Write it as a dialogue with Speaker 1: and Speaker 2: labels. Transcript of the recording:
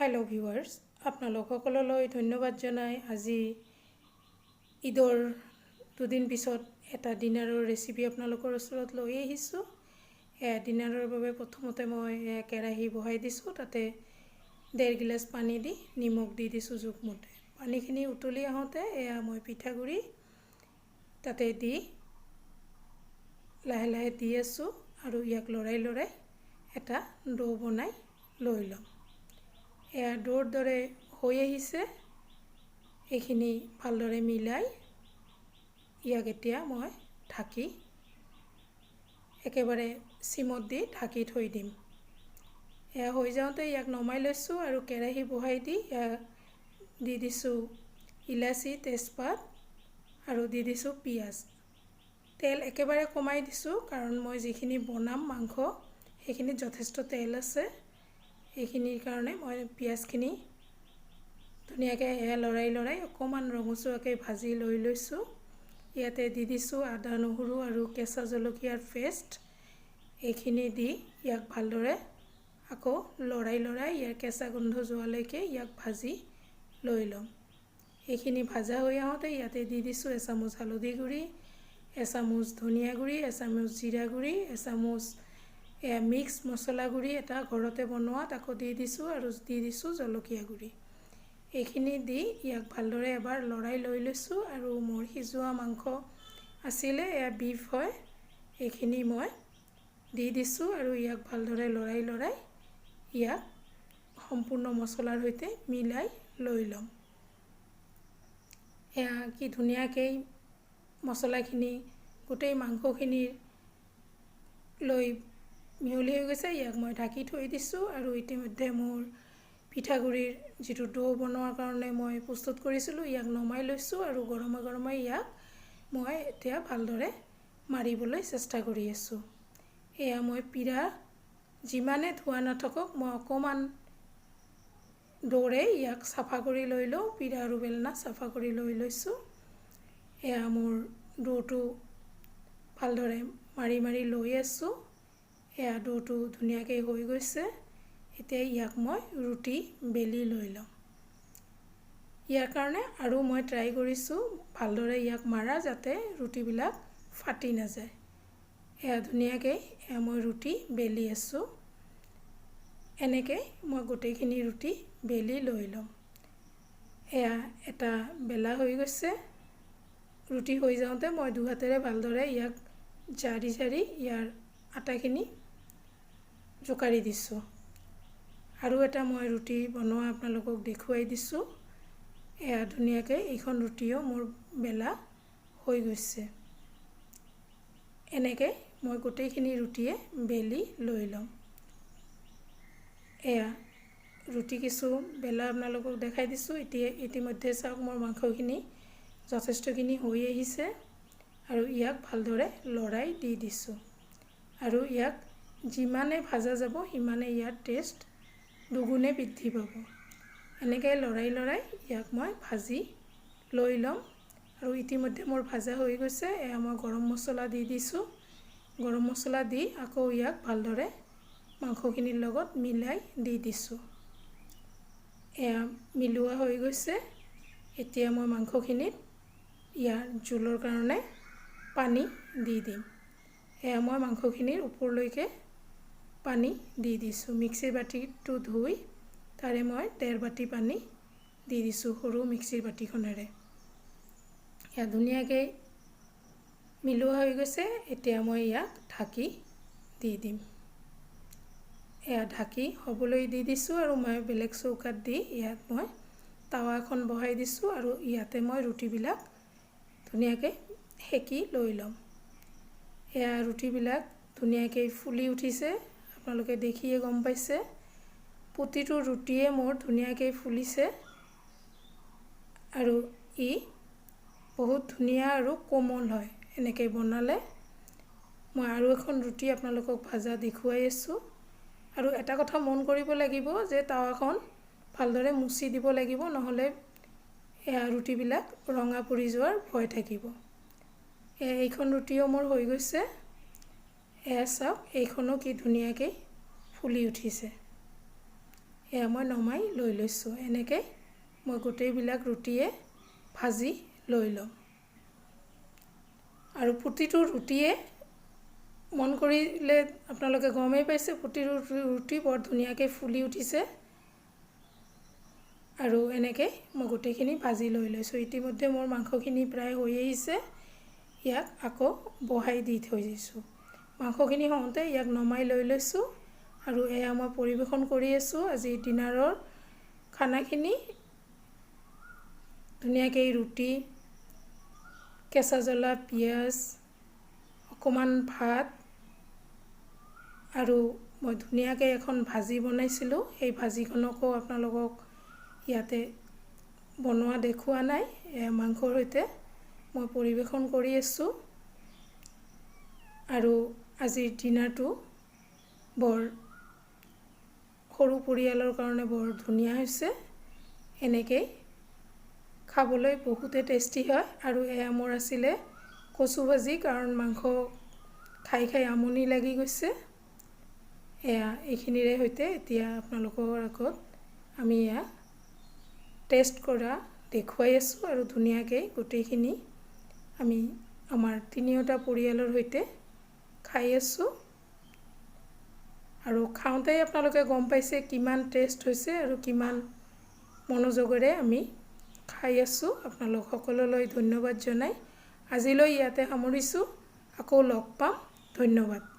Speaker 1: Hello' viewers আপোনালোক সকললৈ ধন্যবাদ জনাই। আজি ঈদৰ দুদিন পিছত এটা ডিনাৰৰ ৰেচিপি আপোনালোকৰ ওচৰত লৈ আহিছোঁ। এয়া ডিনাৰৰ বাবে প্ৰথমতে মই কেৰাহী বহাই দিছোঁ। তাতে ডেৰ গিলাচ পানী দি, নিমখ দি দিছোঁ জোখমতে পানীখিনি উতলি আহোঁতে এয়া মই পিঠাগুড়ি তাতে দি লাহে লাহে দি আছোঁ আৰু ইয়াক লৰাই লৰাই এটা ডো বনাই লৈ ল'ম। এয়া দৌৰ দৰে হৈ আহিছে। এইখিনি ভালদৰে মিলাই ইয়াক এতিয়া মই ঢাকি একেবাৰে চিমত দি ঢাকি থৈ দিম। এয়া হৈ যাওঁতে ইয়াক নমাই লৈছোঁ আৰু কেৰাহী বহাই দি ইয়াক দি দিছোঁ ইলাচি, তেজপাত আৰু দি দিছোঁ পিঁয়াজ। তেল একেবাৰে কমাই দিছোঁ কাৰণ মই যিখিনি বনাম মাংস সেইখিনিত যথেষ্ট তেল আছে। এইখিনিৰ কাৰণে মই পিঁয়াজখিনি ধুনীয়াকৈ লৰাই লৰাই অকণমান ৰঙচুৱাকৈ ভাজি লৈ লৈছোঁ। ইয়াতে দি দিছোঁ আদা, নহৰু আৰু কেঁচা জলকীয়াৰ পেষ্ট। এইখিনি দি ইয়াক ভালদৰে আকৌ লৰাই লৰাই ইয়াৰ কেঁচা গোন্ধ যোৱালৈকে ইয়াক ভাজি লৈ ল'ম। এইখিনি ভাজা হৈ আহোঁতে ইয়াতে দি দিছোঁ এচামুচ হালধি গুড়ি, এচামুচ ধনিয়া গুড়ি, এচামুচ জিৰা গুড়ি, এচামুচ মিক্স মছলা গুড়ি এটা ঘৰতে বনোৱা তাকো দি দিছোঁ আৰু দি দিছোঁ জলকীয়া গুড়ি। এইখিনি দি ইয়াক ভালদৰে এবাৰ লৰাই লৈ লৈছোঁ আৰু মোৰ সিজোৱা মাংস আছিলে, এয়া বিফ হয়, এইখিনি মই দি দিছোঁ আৰু ইয়াক ভালদৰে লৰাই লৰাই ইয়াক সম্পূৰ্ণ মছলাৰ সৈতে মিলাই লৈ ল'ম। এয়া কি ধুনীয়াকৈ মছলাখিনি, গোটেই মাংসখিনিৰ লৈ মিহলি হৈ গৈছে ইয়াক মই ঢাকি থৈ দিছোঁ আৰু ইতিমধ্যে মোৰ পিঠাগুড়িৰ যিটো ডো বনোৱাৰ কাৰণে মই প্ৰস্তুত কৰিছিলোঁ ইয়াক নমাই লৈছোঁ আৰু গৰমে গৰমে ইয়াক মই এতিয়া ভালদৰে মাৰিবলৈ চেষ্টা কৰি আছোঁ। এয়া মই পিৰা যিমানে ধোৱা নাথাকক মই অকণমান দৌৰে ইয়াক চাফা কৰি লৈ লওঁ পিৰা আৰু বেলনা চাফা কৰি লৈ লৈছোঁ। এয়া মোৰ ডোটো ভালদৰে মাৰি মাৰি লৈ আছোঁ। এয়া ডোটো ধুনীয়াকৈ হৈ গৈছে। এতিয়া ইয়াক মই ৰুটি, বেলি লৈ ল'ম। ইয়াৰ কাৰণে আৰু মই ট্ৰাই কৰিছোঁ ভালদৰে ইয়াক মাৰা যাতে ৰুটিবিলাক ফাটি নাযায়। এয়া ধুনীয়াকৈ এয়া মই ৰুটি, বেলি আছোঁ। এনেকৈ মই গোটেইখিনি ৰুটি, বেলি লৈ ল'ম। এয়া এটা বেলা হৈ গৈছে। ৰুটি হৈ যাওঁতে মই দুহাতেৰে ভালদৰে ইয়াক জাৰি জাৰি ইয়াৰ আটাখিনি জোকাৰি দিছোঁ। আৰু এটা মই ৰুটি বনোৱা আপোনালোকক দেখুৱাই দিছোঁ। এয়া ধুনীয়াকৈ এইখন ৰুটিও মোৰ বেলা হৈ গৈছে। এনেকৈ মই গোটেইখিনি ৰুটিয়ে বেলি লৈ ল'ম। এয়া, ৰুটি কিছু বেলা আপোনালোকক দেখাই দিছোঁ। এতিয়া ইতিমধ্যে চাওক মোৰ মাংসখিনি যথেষ্টখিনি হৈ আহিছে। আৰু ইয়াক ভালদৰে লৰাই দি দিছোঁ। আৰু ইয়াক যিমানে ভাজা যাব সিমানে ইয়াৰ টেষ্ট দুগুণে বৃদ্ধি পাব। এনেকৈ লৰাই লৰাই ইয়াক মই ভাজি লৈ ল'ম। আৰু ইতিমধ্যে মোৰ ভাজা হৈ গৈছে এয়া মই গৰম মছলা দি দিছোঁ। গৰম মছলা দি আকৌ ইয়াক ভালদৰে মাংসখিনিৰ লগত মিলাই দি দিছোঁ। এয়া মিলোৱা হৈ গৈছে। এতিয়া মই মাংসখিনিত ইয়াৰ জোলৰ কাৰণে পানী দি দিম। এয়া মই মাংসখিনিৰ ওপৰলৈকে পানী দি দিছোঁ। মিক্সিৰ বাতিটো ধুই তাৰে মই ডেৰ বাতি পানী দি দিছোঁ সৰু মিক্সিৰ বাতিখনেৰে এয়া ধুনীয়াকৈ মিলোৱা হৈ গৈছে। এতিয়া মই ইয়াক ঢাকি দি দিম। এয়া ঢাকি হ'বলৈ দি দিছোঁ আৰু মই বেলেগ চৌকাত দি ইয়াত মই টাৱা এখন বহাই দিছোঁ আৰু ইয়াতে মই ৰুটিবিলাক ধুনীয়াকৈ সেকি লৈ ল'ম। এয়া ৰুটিবিলাক ধুনীয়াকৈ ফুলি উঠিছে। আপোনালোকে দেখিয়ে গম পাইছে। প্ৰতিটো ৰুটিয়ে মোৰ ধুনীয়াকৈ ফুলিছে। আৰু ই বহুত ধুনীয়া আৰু কোমল হয়, এনেকৈ বনালে। মই আৰু এখন ৰুটি আপোনালোকক ভাজা দেখুৱাই আছোঁ। আৰু এটা কথা মন কৰিব লাগিব যে টাৱাখন ভালদৰে মুচি দিব লাগিব, নহ'লে এয়া ৰুটিবিলাক ৰঙা পৰি যোৱাৰ ভয় থাকিব। এইখন ৰুটিও মোৰ হৈ গৈছে। এয়া চাওক, এইখনো কি ধুনীয়াকৈ ফুলি উঠিছে। এয়া মই নমাই লৈ লৈছোঁ। এনেকৈ মই গোটেইবিলাক ৰুটিয়ে ভাজি লৈ ল'ম। আৰু প্ৰতিটো ৰুটিয়ে মন কৰিলে আপোনালোকে গমেই পাইছে প্ৰতিটো ৰুটি বৰ ধুনীয়াকৈ ফুলি উঠিছে। আৰু এনেকৈ মই গোটেইখিনি ভাজি লৈ লৈছোঁ। ইতিমধ্যে মোৰ মাংসখিনি প্ৰায় হৈ আহিছে। ইয়াক আকৌ বহাই দি থৈ দিছোঁ। মাংসখিনি হওঁতে ইয়াক নমাই লৈ লৈছোঁ আৰু এয়া মই পৰিৱেশন কৰি আছোঁ। আজি ডিনাৰৰ খানাখিনি ধুনীয়াকৈ ৰুটি কেঁচা জ্বলা পিঁয়াজ অকণমান ভাত আৰু মই ধুনীয়াকৈ এখন ভাজি বনাইছিলোঁ। সেই ভাজিখনকো আপোনালোকক ইয়াতে বনোৱা দেখুওৱা নাই মাংসৰ সৈতে। মই পৰিৱেশন কৰি আছোঁ। আৰু আজিৰ ডিনাৰটো বৰ সৰু পৰিয়ালৰ কাৰণে বৰ ধুনীয়া হৈছে। এনেকৈ খাবলৈ বহুতে টেষ্টি হয় আৰু এয়া মোৰ আছিলে কচু ভাজি কাৰণ মাংস খাই খাই আমনি লাগি গৈছে। এয়া এইখিনিৰে সৈতে এতিয়া আপোনালোকৰ আগত আমি এয়া টেষ্ট কৰা দেখুৱাই আছোঁ আৰু ধুনীয়াকৈ গোটেইখিনি আমি আমাৰ তিনিওটা পৰিয়ালৰ সৈতে খাই আছোঁ। আৰু খাওঁতেই আপোনালোকে গম পাইছে কিমান টেষ্ট হৈছে আৰু কিমান মনোযোগেৰে আমি খাই আছোঁ। আপোনালোক সকলোলৈ ধন্যবাদ জনাই। আজিলৈ ইয়াতে সামৰিছোঁ। আকৌ লগ পাম। ধন্যবাদ।